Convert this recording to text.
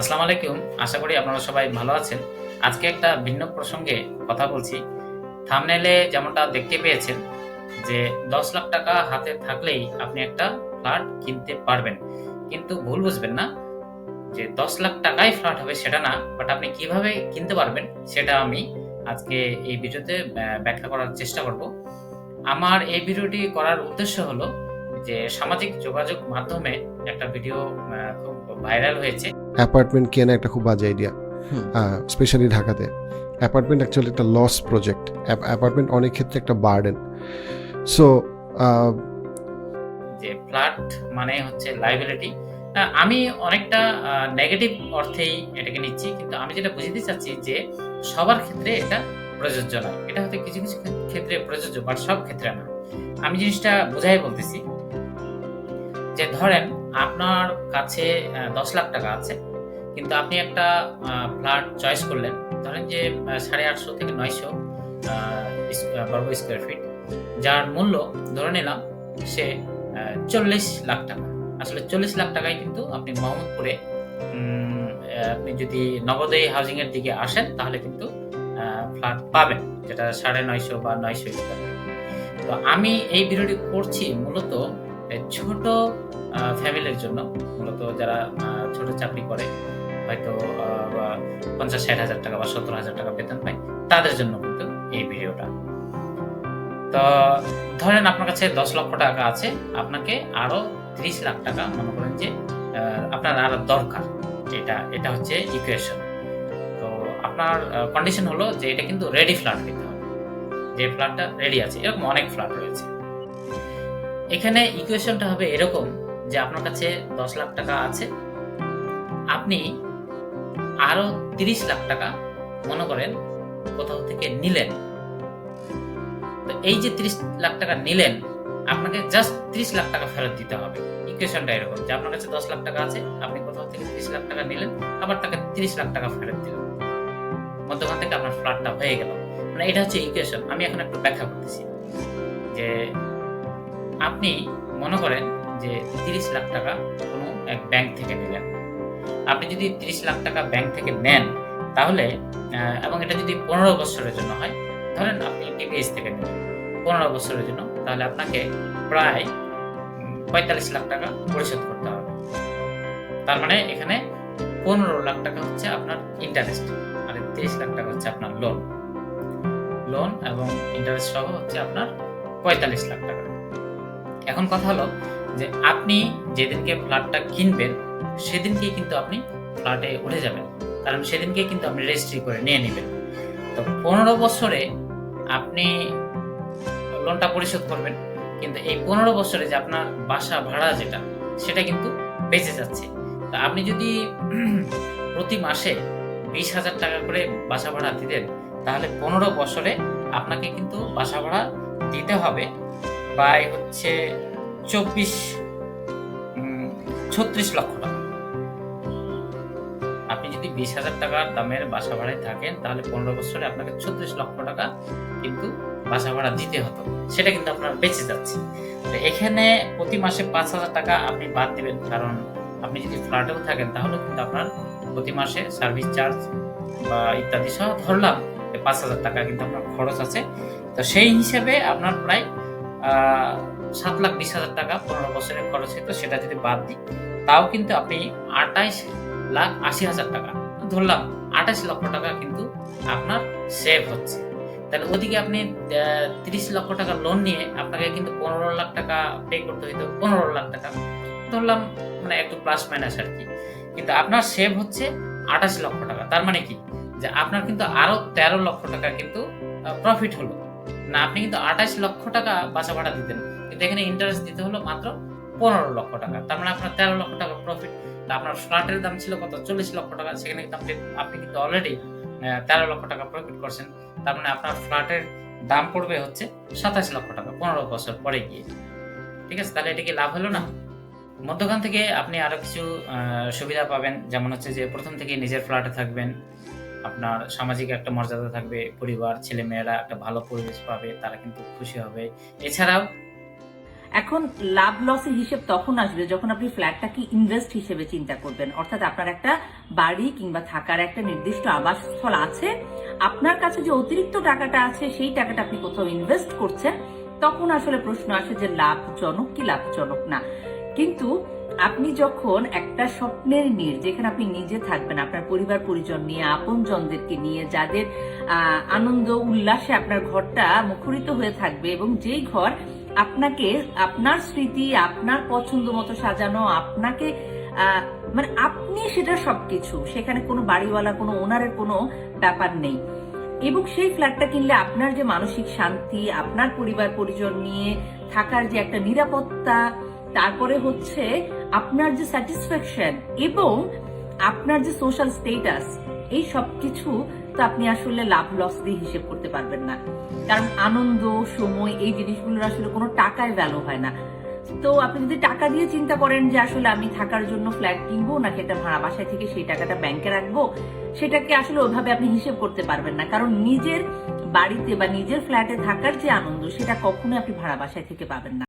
আসসালামু আলাইকুম। আশা করি আপনারা সবাই ভালো আছেন। আজকে একটা ভিন্ন প্রসঙ্গে কথা বলছি। থামনেলে যেমনটা দেখতে পেয়েছেন যে, দশ লাখ টাকা হাতে থাকলেই আপনি একটা ফ্ল্যাট কিনতে পারবেন। কিন্তু ভুল বুঝবেন না যে, দশ লাখ টাকায় ফ্ল্যাট হবে সেটা না। বাট আপনি কীভাবে কিনতে পারবেন সেটা আমি আজকে এই ভিডিওতে ব্যাখ্যা করার চেষ্টা করব। আমার এই ভিডিওটি করার উদ্দেশ্য হলো যে, সামাজিক যোগাযোগ মাধ্যমে একটা ভিডিও খুব ভাইরাল হয়েছে। অ্যাপার্টমেন্ট কেনা একটা খুব বাজে আইডিয়া স্পেশালি ঢাকাতে। অ্যাপার্টমেন্ট অ্যাকচুয়ালি একটা লস প্রজেক্ট অ্যাপার্টমেন্ট অনেক ক্ষেত্রে একটা বার্ডেন সো যে ফ্ল্যাট মানে হচ্ছে লাইবিলিটি আমি অনেকটা নেগেটিভ অর্থেই এটাকে নিচ্ছি। কিন্তু আমি যেটা বুঝতে চাচ্ছি যে সবার ক্ষেত্রে এটা প্রযোজ্য নয় এটা হয়তো কিছু কিছু ক্ষেত্রে প্রযোজ্য বাট সব ক্ষেত্রে না। আমি জিনিসটা বোঝাই বলতেছি যে ধরেন আপনার কাছে দশ লাখ টাকা আছে। কিন্তু আপনি একটা ফ্ল্যাট চয়েস করলেন। ধরেন যে সাড়ে আটশো থেকে নয়শো বর্গ স্কোয়ার ফিট যার মূল্য ধরে নিলাম, সে চল্লিশ লাখ টাকা। আসলে চল্লিশ লাখ টাকায় কিন্তু আপনি মোহাম্মদপুরে আপনি যদি নবোদয় হাউজিং এর দিকে আসেন, তাহলে কিন্তু ফ্ল্যাট পাবেন। যেটা সাড়ে নয়শো বা নয়শো তো আমি এই ভিডিওটি করছি মূলত ছোট ফ্যামিলির জন্য, মূলত যারা ছোট চাকরি করে, হয়তো পঞ্চাশ, ষাট হাজার টাকা বা সত্তর হাজার টাকা বেতন পায়, তাদের জন্য কিন্তু এই ভিডিওটা। তো, ধরেন আপনার কাছে দশ লক্ষ টাকা আছে, আপনাকে আরও ত্রিশ লাখ টাকা মনে করেন যে আপনার আরও দরকার, এটা এটা হচ্ছে ইকুয়েশন তো, আপনার কন্ডিশন হলো যে এটা কিন্তু রেডি ফ্ল্যাট নিতে হবে। যে ফ্ল্যাটটা রেডি আছে, এরকম অনেক ফ্ল্যাট রয়েছে। এখানে ইকুয়েশনটা হবে এরকম যে আপনার কাছে দশ লাখ টাকা আছে। আপনি আরও তিরিশ লাখ টাকা মনে করেন কোথাও থেকে নিলেন। তো এই যে তিরিশ লাখ টাকা নিলেন, আপনাকে জাস্ট ত্রিশ লাখ টাকা ফেরত দিতে হবে। ইকুয়েশনটা এরকম যে আপনার কাছে দশ লাখ টাকা আছে, আপনি কোথাও থেকে তিরিশ লাখ টাকা নিলেন, আবার তাকে তিরিশ লাখ টাকা ফেরত দিলেন। মধ্যখান থেকে আপনার ফ্ল্যাটটা হয়ে গেল। মানে এটা হচ্ছে ইকুয়েশন আমি এখন একটু ব্যাখ্যা করতেছি যে আপনি মনে করেন যে তিরিশ লাখ টাকা কোনো এক ব্যাংক থেকে নিলেন। আপনি যদি তিরিশ লাখ টাকা ব্যাংক থেকে নেন, তাহলে এবং এটা যদি পনেরো বছরের জন্য হয়, ধরেন আপনি টিপিএস থেকে নেন পনেরো বছরের জন্য, তাহলে আপনাকে প্রায় পঁয়তাল্লিশ লাখ টাকা পরিশোধ করতে হবে। তার মানে এখানে পনেরো লাখ টাকা হচ্ছে আপনার ইন্টারেস্ট আর তিরিশ লাখ টাকা হচ্ছে আপনার লোন লোন এবং ইন্টারেস্ট সহ হচ্ছে আপনার পঁয়তাল্লিশ লাখ টাকা। এখন কথা হলো যে আপনি যেদিনকে ফ্ল্যাটটা কিনবেন, সেদিনকেই কিন্তু আপনি ফ্ল্যাটে উঠে যাবেন। কারণ সেদিনকে কিন্তু আপনি রেজিস্ট্রি করে নিয়ে নেবেন। তো পনেরো বছরে আপনি লোনটা পরিশোধ করবেন, কিন্তু এই পনেরো বছরে যে আপনার বাসা ভাড়া যেটা, সেটা কিন্তু বেঁচে যাচ্ছে। তা আপনি যদি প্রতি মাসে বিশ হাজার টাকা করে বাসা ভাড়া দিতেন, তাহলে পনেরো বছরে আপনাকে কিন্তু বাসা ভাড়া দিতে হবে। প্রায় হচ্ছে চব্বিশ ছত্রিশ লক্ষ টাকা। আপনি যদি বিশ হাজার টাকার দামের বাসা ভাড়ায় থাকেন, তাহলে পনেরো বছরে আপনাকে ছত্রিশ লক্ষ টাকা কিন্তু বাসা ভাড়া দিতে হতো। সেটা কিন্তু আপনার বেঁচে যাচ্ছে। তো এখানে প্রতি মাসে পাঁচ হাজার টাকা আপনি বাদ দেবেন, কারণ আপনি যদি ফ্ল্যাটেও থাকেন, তাহলে কিন্তু আপনার প্রতি মাসে সার্ভিস চার্জ বা ইত্যাদি সহ ধরলাম পাঁচ হাজার টাকা কিন্তু আপনার খরচ আছে। তো সেই হিসেবে আপনার প্রায় সাত লাখ বিশ হাজার টাকা পনেরো বছরের খরচ হতো সেটা যদি বাদ দিই, তাও কিন্তু আপনি আঠাইশ লাখ আশি হাজার টাকা। ধরলাম আঠাশ লক্ষ টাকা কিন্তু আপনার সেভ হচ্ছে। তাহলে ওদিকে আপনি তিরিশ লক্ষ টাকা লোন নিয়ে আপনাকে কিন্তু পনেরো লাখ টাকা পে করতে হইতো, পনেরো লাখ টাকা। ধরলাম মানে একটু প্লাস মাইনাস আর কি। কিন্তু আপনার সেভ হচ্ছে আঠাশ লক্ষ টাকা। তার মানে কি? যে আপনার কিন্তু আরও তেরো লক্ষ টাকা কিন্তু প্রফিট হলো। না, আপনি কিন্তু আঠাশ লক্ষ টাকা বাসা ভাড়া দিতেন। কিন্তু এখানে ইন্টারেস্ট দিতে হলো মাত্র পনেরো লক্ষ টাকা। তার মানে আপনার তেরো লক্ষ টাকা প্রফিট আপনার ফ্ল্যাটের দাম ছিল কত? চল্লিশ লক্ষ টাকা। সেখানে কিন্তু আপনি আপনি কিন্তু অলরেডি তেরো লক্ষ টাকা প্রফিট করছেন। তার মানে আপনার ফ্ল্যাটের দাম পড়বে হচ্ছে সাতাশ লক্ষ টাকা, পনেরো বছর পরে গিয়ে। ঠিক আছে? তাহলে এটা কি লাভ হলো না? মধ্যখান থেকে আপনি আরও কিছু সুবিধা পাবেন। যেমন হচ্ছে যে প্রথম থেকে নিজের ফ্ল্যাটে থাকবেন। আপনার সামাজিক একটা মর্যাদা থাকবে, পরিবার, ছেলেমেয়েরা একটা ভালো পরিবেশ পাবে, তারা কিন্তু খুশি হবে। এছাড়াও এখন লাভ লসের হিসেব তখন আসবে যখন আপনি ফ্ল্যাটটাকে ইনভেস্ট হিসেবে চিন্তা করবেন। অর্থাৎ আপনার একটা বাড়ি কিংবা থাকার একটা নির্দিষ্ট আবাসস্থল আছে। আপনার কাছে যে অতিরিক্ত টাকাটা আছে, সেই টাকাটা আপনি কোথাও ইনভেস্ট করছেন, তখন আসলে প্রশ্ন আসে যে লাভজনক কি লাভজনক না। কিন্তু আপনি যখন একটা স্বপ্নের নীড় যেখানে আপনি নিজে থাকবেন, আপনার পরিবার, পরিজন নিয়ে, আপনজনদেরকে নিয়ে, যাদের আনন্দ, উল্লাসে আপনার ঘরটা মুখরিত হয়ে থাকবে এবং যেই ঘর আপনাকে, আপনার স্মৃতি, আপনার পছন্দ মতো সাজানো, আপনাকে মানে আপনি সেটা সবকিছু, সেখানে কোনো বাড়িওয়ালা, কোনো ওনারের কোনো ব্যাপার নেই। এবং সেই ফ্ল্যাটটা কিনলে আপনার যে মানসিক শান্তি, আপনার পরিবার, পরিজন নিয়ে থাকার যে একটা নিরাপত্তা তারপরে হচ্ছে আপনার যে স্যাটিসফ্যাকশন এবং আপনার যে সোশ্যাল স্টেটাস এই সব কিছু তো আপনি আসলে লাভ লস দিয়ে হিসেব করতে পারবেন না। কারণ আনন্দ, সময়, এই জিনিসগুলোর আসলে কোনো টাকায় ভ্যালু হয় না। তো আপনি যদি টাকা দিয়ে চিন্তা করেন যে আসলে আমি থাকার জন্য ফ্ল্যাট কিনবো নাকি একটা ভাড়া বাসায় থেকে সেই টাকাটা ব্যাংকে রাখব, সেটাকে আসলে ওইভাবে আপনি হিসেব করতে পারবেন না। কারণ নিজের বাড়িতে বা নিজের ফ্ল্যাটে থাকার যে আনন্দ, সেটা কখনোই আপনি ভাড়া বাসায় থেকে পাবেন না।